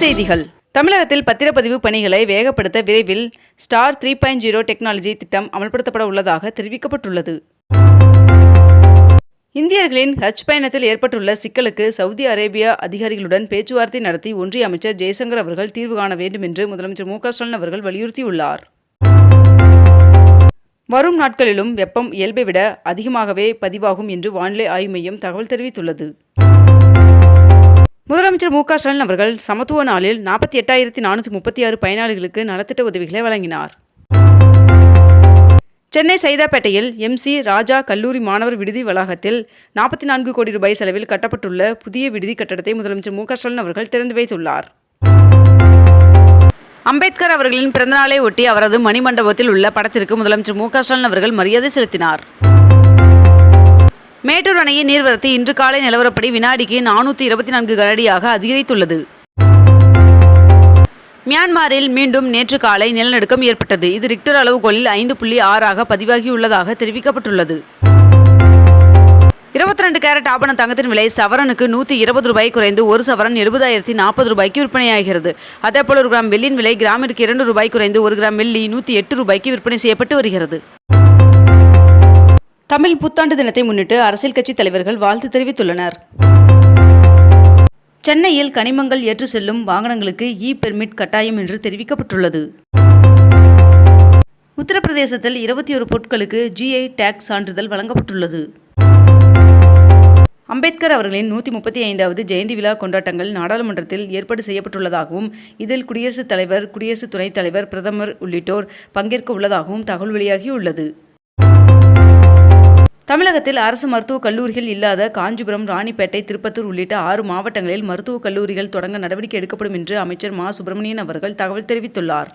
செய்திகள். தமிழகத்தில் பத்திரப்பதிவு பணிகளை வேகப்படுத்த விரைவில் star three point zero technology திட்டம் அமல்படுத்தப்பட உள்ளதாக தெரிவிக்கப்பட்டுள்ளது. இந்தியர்களின் ஹஜ் பயணத்தில் ஏற்பட்டுள்ள சிக்கலுக்கு சவுதி அரேபியா அதிகாரிகளுடன் பேச்சுவார்த்தை நடத்தி ஒன்றிய அமைச்சர் ஜெய்சங்கர் அவர்கள் தீர்வு காண வேண்டும் என்று முதலமைச்சர் மு க ஸ்டாலின் அவர்கள் வலியுறுத்தியுள்ளார். வரும் நாட்களிலும் வெப்பம் இயல்பை விட அதிகமாகவே பதிவாகும் என்று வானிலை ஆய்வு மையம் தகவல் தெரிவித்துள்ளது. முதலமைச்சர் மு க ஸ்டாலின் அவர்கள் சமத்துவ நாளில் நாற்பத்தி எட்டாயிரத்தி நானூற்றி முப்பத்தி ஆறு பயனாளிகளுக்கு நலத்திட்ட உதவிகளை வழங்கினார். சென்னை சைதாப்பேட்டையில் எம்சி ராஜா கல்லூரி மாணவர் விடுதி வளாகத்தில் நாற்பத்தி நான்கு கோடி ரூபாய் செலவில் கட்டப்பட்டுள்ள புதிய விடுதி கட்டடத்தை முதலமைச்சர் மு க ஸ்டாலின் அவர்கள் திறந்து வைத்துள்ளார். அம்பேத்கர் அவர்களின் பிறந்தநாளை ஒட்டி அவரது மணிமண்டபத்தில் உள்ள படத்திற்கு முதலமைச்சர் மு க ஸ்டாலின் அவர்கள் மரியாதை செலுத்தினார். மேட்டூர் அணையின் நீர்வரத்து இன்று காலை நிலவரப்படி வினாடிக்கு நானூற்றி இருபத்தி நான்கு கனடியாக அதிகரித்துள்ளது. மியான்மரில் மீண்டும் நேற்று காலை நிலநடுக்கம் ஏற்பட்டது. இது ரிக்டர் அளவுகோலில் ஐந்து புள்ளி ஆறாக பதிவாகியுள்ளதாக தெரிவிக்கப்பட்டுள்ளது. இருபத்தி ரெண்டு கேரட் ஆபண தங்கத்தின் விலை சவரனுக்கு நூற்றி இருபது ரூபாய் குறைந்து ஒரு சவரன் எழுபதாயிரத்தி நாற்பது ரூபாய்க்கு விற்பனையாகிறது. அதேபோல் ஒரு கிராம் வெள்ளியின் விலை கிராமிற்கு இரண்டு ரூபாய் குறைந்து ஒரு கிராம் வெள்ளி நூற்றி எட்டு ரூபாய்க்கு விற்பனை செய்யப்பட்டு வருகிறது. தமிழ் புத்தாண்டு தினத்தை முன்னிட்டு அரசியல் கட்சி தலைவர்கள் வாழ்த்து தெரிவித்துள்ளனர். சென்னையில் கனிமங்கள் ஏற்று செல்லும் வாகனங்களுக்கு இ பெர்மிட் கட்டாயம் என்று தெரிவிக்கப்பட்டுள்ளது. உத்தரப்பிரதேசத்தில் இருபத்தி ஒரு பொருட்களுக்கு ஜிஐ டேக் சான்றிதழ் வழங்கப்பட்டுள்ளது. அம்பேத்கர் அவர்களின் நூற்றி முப்பத்தி ஐந்தாவது ஜெயந்தி விழா கொண்டாட்டங்கள் நாடாளுமன்றத்தில் ஏற்பாடு செய்யப்பட்டுள்ளதாகவும் இதில் குடியரசுத் தலைவர் குடியரசு துணைத் தலைவர் பிரதமர் உள்ளிட்டோர் பங்கேற்க உள்ளதாகவும் தகவல் வெளியாகியுள்ளது. தமிழகத்தில் அரசு மருத்துவக் கல்லூரிகள் இல்லாத காஞ்சிபுரம் ராணிப்பேட்டை திருப்பத்தூர் உள்ளிட்ட ஆறு மாவட்டங்களில் மருத்துவக் கல்லூரிகள் தொடங்க நடவடிக்கை எடுக்கப்படும் என்று அமைச்சர் மா. சுப்பிரமணியன் அவர்கள் தகவல் தெரிவித்துள்ளார்.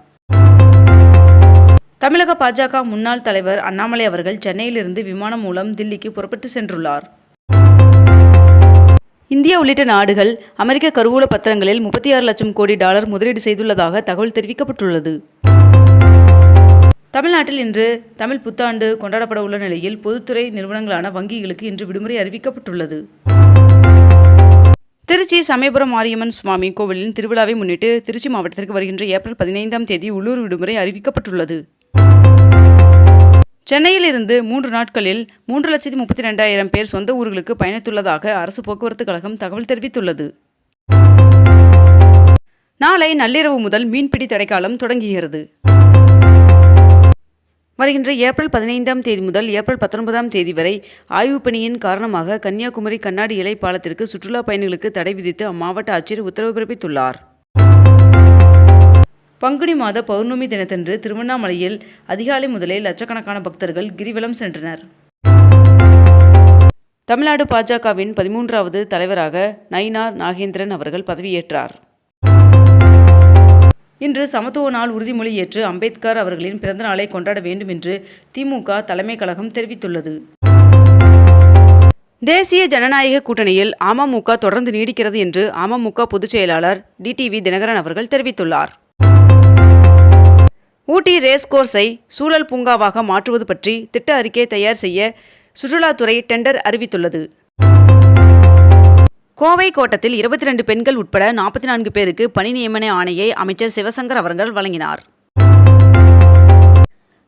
தமிழக பாஜக முன்னாள் தலைவர் அண்ணாமலை அவர்கள் சென்னையிலிருந்து விமானம் மூலம் தில்லிக்கு புறப்பட்டு சென்றுள்ளார். இந்தியா உள்ளிட்ட நாடுகள் அமெரிக்க கருவூல பத்திரங்களில் முப்பத்தி ஆறு லட்சம் கோடி டாலர் முதலீடு செய்துள்ளதாக தகவல் தெரிவிக்கப்பட்டுள்ளது. தமிழ்நாட்டில் இன்று தமிழ் புத்தாண்டு கொண்டாடப்பட உள்ள நிலையில் பொதுத்துறை நிறுவனங்களான வங்கிகளுக்கு இன்று விடுமுறை அறிவிக்கப்பட்டுள்ளது. திருச்சி சமயபுரம் மாரியம்மன் சுவாமி கோவிலின் திருவிழாவை முன்னிட்டு திருச்சி மாவட்டத்திற்கு வருகின்ற ஏப்ரல் பதினைந்தாம் தேதி உள்ளூர் விடுமுறை அறிவிக்கப்பட்டுள்ளது. சென்னையில் இருந்து மூன்று நாட்களில் மூன்று லட்சத்தி முப்பத்தி ரெண்டாயிரம் பேர் சொந்த ஊர்களுக்கு பயணித்துள்ளதாக அரசு போக்குவரத்து கழகம் தகவல் தெரிவித்துள்ளது. நாளை நள்ளிரவு முதல் மீன்பிடி தடைக்காலம் தொடங்குகிறது. வருகின்ற ஏப்ரல் பதினைந்தாம் தேதி முதல் ஏப்ரல் பத்தொன்பதாம் தேதி வரை ஆய்வு பணியின் காரணமாக கன்னியாகுமரி கண்ணாடி இலை பாலத்திற்கு சுற்றுலா பயணிகளுக்கு தடை விதித்து அம்மாவட்ட ஆட்சியர் உத்தரவு பிறப்பித்துள்ளார். பங்குனி மாத பௌர்ணமி தினத்தன்று திருவண்ணாமலையில் அதிகாலை முதலே லட்சக்கணக்கான பக்தர்கள் கிரிவலம் சென்றனர். தமிழ்நாடு பாஜகவின் பதிமூன்றாவது தலைவராக நயினார் நாகேந்திரன் அவர்கள் பதவியேற்றார். இன்று சமத்துவ நாள் உறுதிமொழி ஏற்று அம்பேத்கர் அவர்களின் பிறந்த நாளை கொண்டாட வேண்டும் என்று திமுக தலைமை கழகம் தெரிவித்துள்ளது. தேசிய ஜனநாயக கூட்டணியில் அமமுக தொடர்ந்து நீடிக்கிறது என்று அமமுக பொதுச் செயலாளர் டிடிவி தினகரன் அவர்கள் தெரிவித்துள்ளார். ஊட்டி ரேஸ் கோர்ஸை சூழல் பூங்காவாக மாற்றுவது பற்றி திட்ட அறிக்கை தயார் செய்ய சுற்றுலாத்துறை டெண்டர் அறிவித்துள்ளது. கோவை கோட்டத்தில் இருபத்தி ரெண்டு பெண்கள் உட்பட நாற்பத்தி நான்கு பேருக்கு பணி நியமன ஆணையை அமைச்சர் சிவசங்கர் அவர்கள் வழங்கினார்.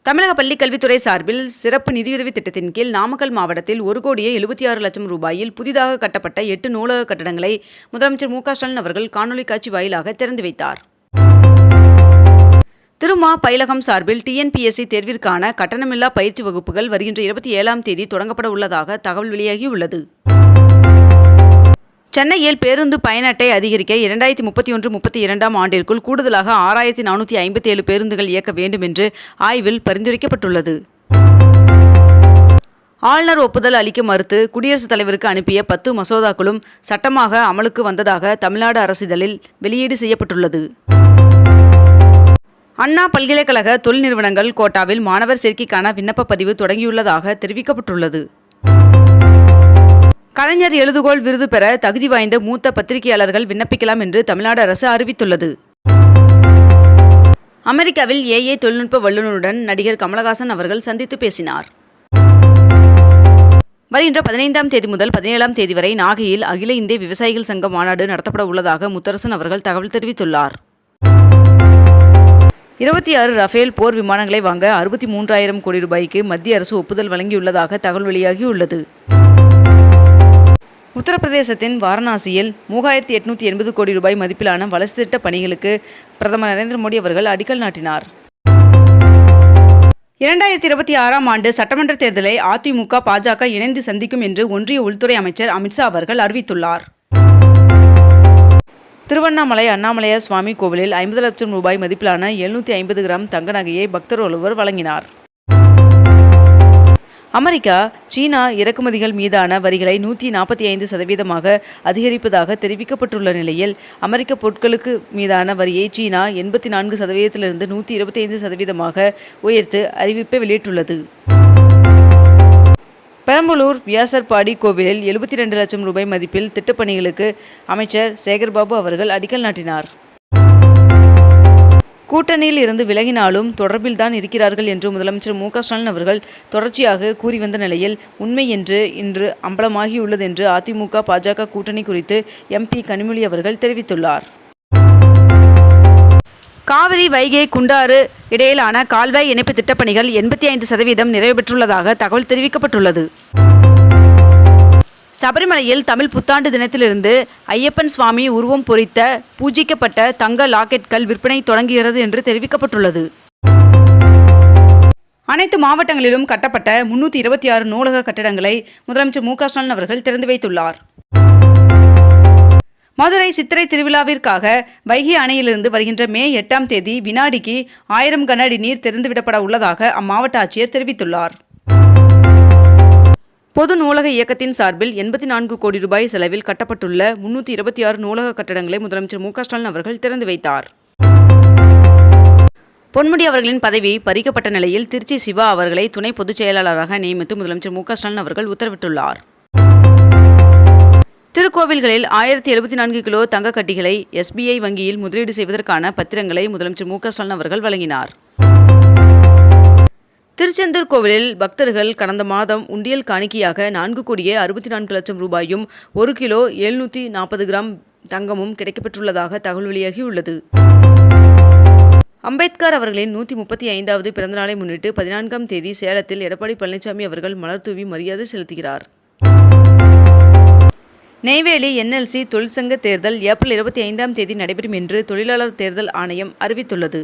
தமிழக பள்ளிக் கல்வித்துறை சார்பில் சிறப்பு நிதியுதவி திட்டத்தின் கீழ் நாமக்கல் மாவட்டத்தில் ஒரு கோடியே எழுபத்தி ஆறு லட்சம் ரூபாயில் புதிதாக கட்டப்பட்ட எட்டு நூலக கட்டடங்களை முதலமைச்சர் மு ஸ்டாலின் அவர்கள் காணொலி காட்சி வாயிலாக திறந்து வைத்தார். திருமா பயிலகம் சார்பில் டிஎன்பிஎஸ்சி தேர்விற்கான கட்டணமில்லா பயிற்சி வகுப்புகள் வருகின்ற இருபத்தி ஏழாம் தேதி தொடங்கப்பட உள்ளதாக தகவல் வெளியாகியுள்ளது. சென்னையில் பேருந்து பயண அட்டை அதிகரிக்க இரண்டாயிரத்தி முப்பத்தி ஒன்று முப்பத்தி இரண்டாம் ஆண்டிற்குள் கூடுதலாக ஆறாயிரத்தி நானூற்றி ஐம்பத்தி ஏழு பேருந்துகள் இயக்க வேண்டும் என்று ஆய்வில் பரிந்துரைக்கப்பட்டுள்ளது. ஆளுநர் ஒப்புதல் அளிக்க மறுத்து குடியரசுத் தலைவருக்கு அனுப்பிய பத்து மசோதாக்களும் சட்டமாக அமலுக்கு வந்ததாக தமிழ்நாடு அரசிதழில் வெளியீடு செய்யப்பட்டுள்ளது. அண்ணா பல்கலைக்கழக தொழில் நிறுவனங்கள் கோட்டாவில் மாணவர் சேர்க்கைக்கான விண்ணப்ப பதிவு தொடங்கியுள்ளதாக தெரிவிக்கப்பட்டுள்ளது. கலைஞர் எழுதுகோள் விருது பெற தகுதி வாய்ந்த மூத்த பத்திரிகையாளர்கள் விண்ணப்பிக்கலாம் என்று தமிழ்நாடு அரசு அறிவித்துள்ளது. அமெரிக்காவில் ஏஏ தொழில்நுட்ப வல்லுநருடன் நடிகர் கமலஹாசன் அவர்கள் சந்தித்து பேசினார். வருகின்ற பதினைந்தாம் தேதி முதல் பதினேழாம் தேதி வரை நாகையில் அகில இந்திய விவசாயிகள் சங்க மாநாடு நடத்தப்பட உள்ளதாக முத்தரசன் அவர்கள் தகவல் தெரிவித்துள்ளார். இருபத்தி ஆறு ரஃபேல் போர் விமானங்களை வாங்க அறுபத்தி மூன்றாயிரம் கோடி ரூபாய்க்கு மத்திய அரசு ஒப்புதல் வழங்கியுள்ளதாக தகவல் வெளியாகியுள்ளது. உத்தரப்பிரதேசத்தின் வாரணாசியில் மூவாயிரத்தி எட்நூற்றி எண்பது கோடி ரூபாய் மதிப்பிலான வளர்ச்சி திட்ட பணிகளுக்கு பிரதமர் நரேந்திர மோடி அவர்கள் அடிக்கல் நாட்டினார். இரண்டாயிரத்தி இருபத்தி ஆறாம் ஆண்டு சட்டமன்ற தேர்தலை அதிமுக பாஜக இணைந்து சந்திக்கும் என்று ஒன்றிய உள்துறை அமைச்சர் அமித்ஷா அவர்கள் அறிவித்துள்ளார். திருவண்ணாமலை அண்ணாமலையார் சுவாமி கோவிலில் ஐம்பது லட்சம் ரூபாய் மதிப்பிலான எழுநூற்றி ஐம்பது கிராம் தங்க நகையை பக்தர் ஒருவர் வழங்கினார். அமெரிக்கா சீனா இறக்குமதிகள் மீதான வரிகளை நூற்றி நாற்பத்தி ஐந்து சதவீதமாக அதிகரிப்பதாக தெரிவிக்கப்பட்டுள்ள நிலையில் அமெரிக்க பொருட்களுக்கு மீதான வரியை சீனா எண்பத்தி நான்கு சதவீதத்திலிருந்து நூற்றி இருபத்தி ஐந்து சதவீதமாக உயர்த்து அறிவிப்பை வெளியிட்டுள்ளது. பெரம்பலூர் வியாசர்பாடி கோவிலில் எழுபத்தி ரெண்டு லட்சம் ரூபாய் மதிப்பில் திட்டப்பணிகளுக்கு அமைச்சர் சேகர்பாபு அவர்கள் அடிக்கல் நாட்டினார். கூட்டணியில் இருந்து விலகினாலும் தொடர்பில்தான் இருக்கிறார்கள் என்று முதலமைச்சர் மு ஸ்டாலின் அவர்கள் தொடர்ச்சியாக கூறி வந்த நிலையில் உண்மை என்று இன்று அம்பலமாகியுள்ளது என்று அதிமுக பாஜக கூட்டணி குறித்து எம்பி கனிமொழி அவர்கள் தெரிவித்துள்ளார். காவிரி வைகை குண்டாறு இடையிலான கால்வாய் இணைப்பு திட்டப்பணிகள் எண்பத்தி ஐந்து சதவீதம் நிறைவு பெற்றுள்ளதாக தகவல் தெரிவிக்கப்பட்டுள்ளது. சபரிமலையில் தமிழ் புத்தாண்டு தினத்திலிருந்து ஐயப்பன் சுவாமி உருவம் பொறித்த பூஜிக்கப்பட்ட தங்க லாக்கெட்கள் விற்பனை தொடங்குகிறது என்று தெரிவிக்கப்பட்டுள்ளது. அனைத்து மாவட்டங்களிலும் கட்டப்பட்ட முன்னூற்றி இருபத்தி ஆறு நூலக கட்டடங்களை முதலமைச்சர் மு க ஸ்டாலின் அவர்கள் திறந்து வைத்துள்ளார். மதுரை சித்திரை திருவிழாவிற்காக வைகை அணையிலிருந்து வருகின்ற மே எட்டாம் தேதி வினாடிக்கு ஆயிரம் கன அடி நீர் திறந்துவிடப்பட உள்ளதாக அம்மாவட்ட ஆட்சியர் தெரிவித்துள்ளார். பொது நூலக இயக்கத்தின் சார்பில் எண்பத்தி நான்கு கோடி ரூபாய் செலவில் கட்டப்பட்டுள்ள முன்னூற்றி இருபத்தி ஆறு நூலக கட்டடங்களை முதலமைச்சர் மு ஸ்டாலின் அவர்கள் திறந்து வைத்தார். பொன்முடி அவர்களின் பதவி பறிக்கப்பட்ட நிலையில் திருச்சி சிவா அவர்களை துணை பொதுச் செயலாளராக நியமித்து முதலமைச்சர் மு ஸ்டாலின் அவர்கள் உத்தரவிட்டுள்ளார். திருக்கோவில்களில் ஆயிரத்தி எழுபத்தி நான்கு கிலோ தங்க கட்டிகளை எஸ்பிஐ வங்கியில் முதலீடு செய்வதற்கான பத்திரங்களை முதலமைச்சர் மு ஸ்டாலின் அவர்கள் வழங்கினார். திருச்செந்தூர் கோவிலில் பக்தர்கள் கடந்த மாதம் உண்டியல் காணிக்கையாக நான்கு கோடியே அறுபத்தி நான்கு லட்சம் ரூபாயும் ஒரு கிலோ எழுநூற்றி நாற்பது கிராம் தங்கமும் கிடைக்கப்பெற்றுள்ளதாக தகவல் வெளியாகியுள்ளது. அம்பேத்கர் அவர்களின் நூற்றி முப்பத்தி ஐந்தாவது பிறந்தநாளை முன்னிட்டு பதினான்காம் தேதி சேலத்தில் எடப்பாடி பழனிசாமி அவர்கள் மலர் தூவி மரியாதை செலுத்துகிறார். நெய்வேலி என்எல்சி தொழிற்சங்க தேர்தல் ஏப்ரல் இருபத்தி ஐந்தாம் தேதி நடைபெறும் என்று தொழிலாளர் தேர்தல் ஆணையம் அறிவித்துள்ளது.